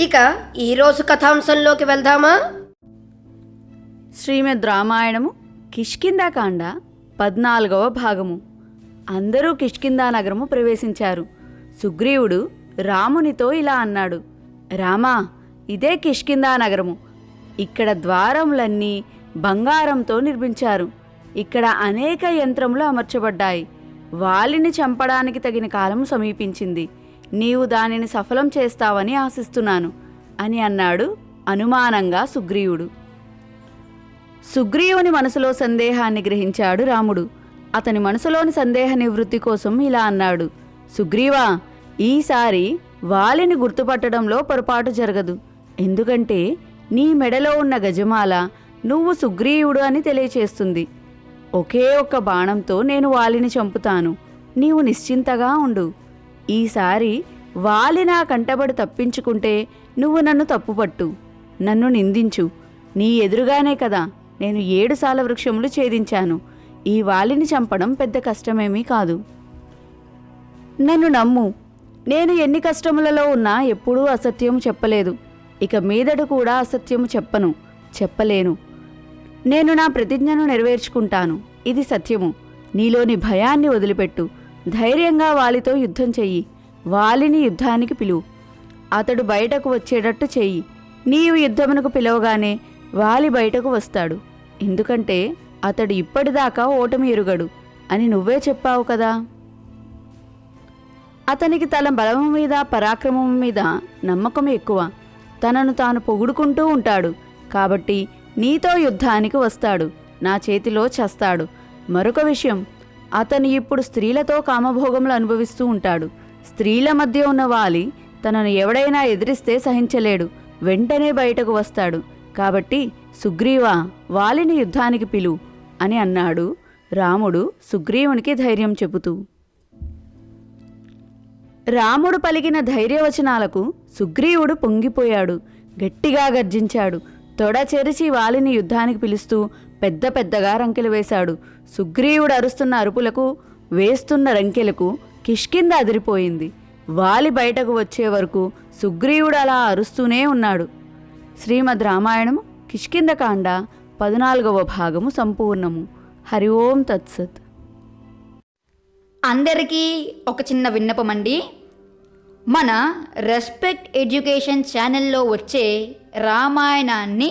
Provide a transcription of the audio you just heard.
ఇక ఈరోజు కథాంశంలోకి వెళ్దామా? శ్రీమద్ రామాయణము కిష్కిందాకాండ పద్నాలుగవ భాగము. అందరూ కిష్కిందా నగరము ప్రవేశించారు. సుగ్రీవుడు రామునితో ఇలా అన్నాడు రామా ఇదే కిష్కిందా నగరము. ఇక్కడ ద్వారములన్నీ బంగారంతో నిర్మించారు. ఇక్కడ అనేక యంత్రములు అమర్చబడ్డాయి. వాలిని చంపడానికి తగిన కాలం సమీపించింది. నీవు దానిని సఫలం చేస్తావని ఆశిస్తున్నాను అని అన్నాడు అనుమానంగా సుగ్రీవుడు. సుగ్రీవుని మనసులో సందేహాన్ని గ్రహించాడు రాముడు. అతని మనసులోని సందేహ నివృత్తి కోసం ఇలా అన్నాడు. సుగ్రీవా ఈసారి వాలిని గుర్తుపట్టడంలో పొరపాటు జరగదు. ఎందుకంటే నీ మెడలో ఉన్న గజమాల నువ్వు సుగ్రీవుడు అని తెలియచేస్తుంది. ఒకే ఒక్క బాణంతో నేను వాలిని చంపుతాను. నీవు నిశ్చింతగా ఉండు. ఈసారి వాలి నా కంటబడి తప్పించుకుంటే నువ్వు నన్ను తప్పుపట్టు. నన్ను నిందించు. నీ ఎదురుగానే కదా నేను ఏడు సాల వృక్షములు ఛేదించాను. ఈ వాలిని చంపడం పెద్ద కష్టమేమీ కాదు. నన్ను నమ్ము. నేను ఎన్ని కష్టములలో ఉన్నా ఎప్పుడూ అసత్యం చెప్పలేదు. ఇక మీదట కూడా అసత్యం చెప్పను. చెప్పలేను. నేను నా ప్రతిజ్ఞను నెరవేర్చుకుంటాను. ఇది సత్యము. నీలోని భయాన్ని వదిలిపెట్టు. ధైర్యంగా వాలితో యుద్ధం చెయ్యి. వాలిని యుద్ధానికి పిలువు అతడు బయటకు వచ్చేటట్టు చెయ్యి. నీవు యుద్ధమునకు పిలవగానే వాలి బయటకు వస్తాడు. ఎందుకంటే అతడు ఇప్పటిదాకా ఓటమి ఎరుగడు అని నువ్వే చెప్పావు కదా. అతనికి తన బలము మీద పరాక్రమం మీద నమ్మకం ఎక్కువ. తనను తాను పొగుడుకుంటూ ఉంటాడు. కాబట్టి నీతో యుద్ధానికి వస్తాడు. నా చేతిలో చస్తాడు. మరొక విషయం. అతను ఇప్పుడు స్త్రీలతో కామభోగములు అనుభవిస్తూ ఉంటాడు. స్త్రీల మధ్య ఉన్న వాలి తనను ఎవడైనా ఎదిరిస్తే సహించలేడు. వెంటనే బయటకు వస్తాడు. కాబట్టి సుగ్రీవా వాలిని యుద్ధానికి పిలు అని అన్నాడు రాముడు సుగ్రీవునికి ధైర్యం చెబుతూ. రాముడు పలికిన ధైర్యవచనాలకు సుగ్రీవుడు పొంగిపోయాడు. గట్టిగా గర్జించాడు. తొడ చెరిచి వాలిని యుద్ధానికి పిలుస్తూ పెద్ద పెద్దగా రంకెలు వేశాడు. సుగ్రీవుడు అరుస్తున్న అరుపులకు వేస్తున్న రంకెలకు కిష్కింద అదిరిపోయింది. వాలి బయటకు వచ్చే వరకు సుగ్రీవుడు అలా అరుస్తూనే ఉన్నాడు. శ్రీమద్ రామాయణము కిష్కిందకాండ పద్నాలుగవ భాగము సంపూర్ణము. హరి ఓం తత్సత్. అందరికీ ఒక చిన్న విన్నపం అండి మన రెస్పెక్ట్ ఎడ్యుకేషన్ ఛానల్లో వచ్చే రామాయణాన్ని